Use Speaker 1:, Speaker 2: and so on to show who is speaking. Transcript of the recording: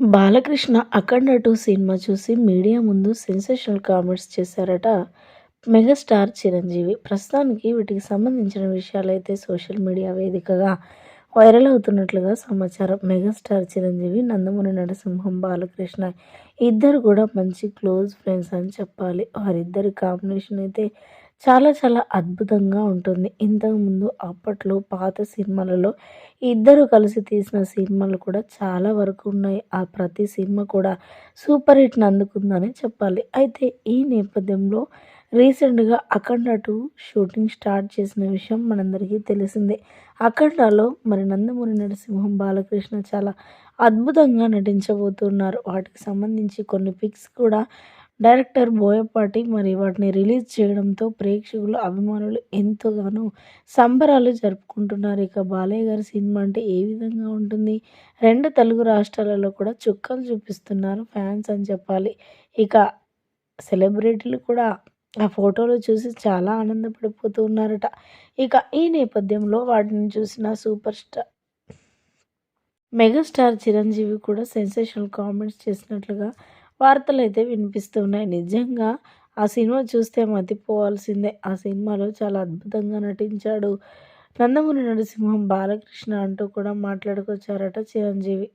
Speaker 1: Balakrishna Akhanda two cinema చూసి media ముందు sensational comments చేశారట. మెగాస్టార్ చిరంజీవి. ప్రస్తుతానికి వీటికి సంబంధించిన విషయాలైతే సోషల్ మీడియా వేదికగా వైరల్ అవుతున్నట్లుగా సమాచారం. మెగాస్టార్ చిరంజీవి నందమూరి నరసింహం బాలకృష్ణ ఇద్దరు కూడా మంచి క్లోజ్ ఫ్రెండ్స్ అని చెప్పాలి. వారిద్దరి కాంబినేషన్ అయితే చాలా చాలా అద్భుతంగా ఉంటుంది. ఇంతకుముందు అప్పట్లో పాత సినిమాలలో ఇద్దరు కలిసి తీసిన సినిమాలు కూడా చాలా వరకు ఉన్నాయి. ఆ ప్రతి సినిమా కూడా సూపర్ హిట్ని అందుకుందని చెప్పాలి. అయితే ఈ నేపథ్యంలో రీసెంట్గా అఖండ టూ షూటింగ్ స్టార్ట్ చేసిన విషయం మనందరికీ తెలిసిందే. అఖండలో మరి నందమూరి నరసింహం బాలకృష్ణ చాలా అద్భుతంగా నటించబోతున్నారు. వాటికి సంబంధించి కొన్ని పిక్స్ కూడా డైరెక్టర్ బోయపాటి మరి వాటిని రిలీజ్ చేయడంతో ప్రేక్షకులు అభిమానులు ఎంతగానో సంబరాలు జరుపుకుంటున్నారు. ఇక బాలయ్య గారి సినిమా అంటే ఏ విధంగా ఉంటుంది? రెండు తెలుగు రాష్ట్రాలలో కూడా చుక్కలు చూపిస్తున్నారు ఫ్యాన్స్ అని చెప్పాలి. ఇక సెలబ్రిటీలు కూడా ఆ ఫోటోలు చూసి చాలా ఆనందపడిపోతూ ఉన్నారట. ఇక ఈ నేపథ్యంలో వాటిని చూసిన సూపర్ స్టార్ మెగాస్టార్ చిరంజీవి కూడా సెన్సేషనల్ కామెంట్స్ చేసినట్లుగా వార్తలు అయితే వినిపిస్తున్నాయి. నిజంగా ఆ సినిమా చూస్తే మతిపోవాల్సిందే. ఆ సినిమాలో చాలా అద్భుతంగా నటించాడు. నందమూరి నరసింహం బాలకృష్ణ అంటూ కూడా మాట్లాడుకొచ్చారట చిరంజీవి.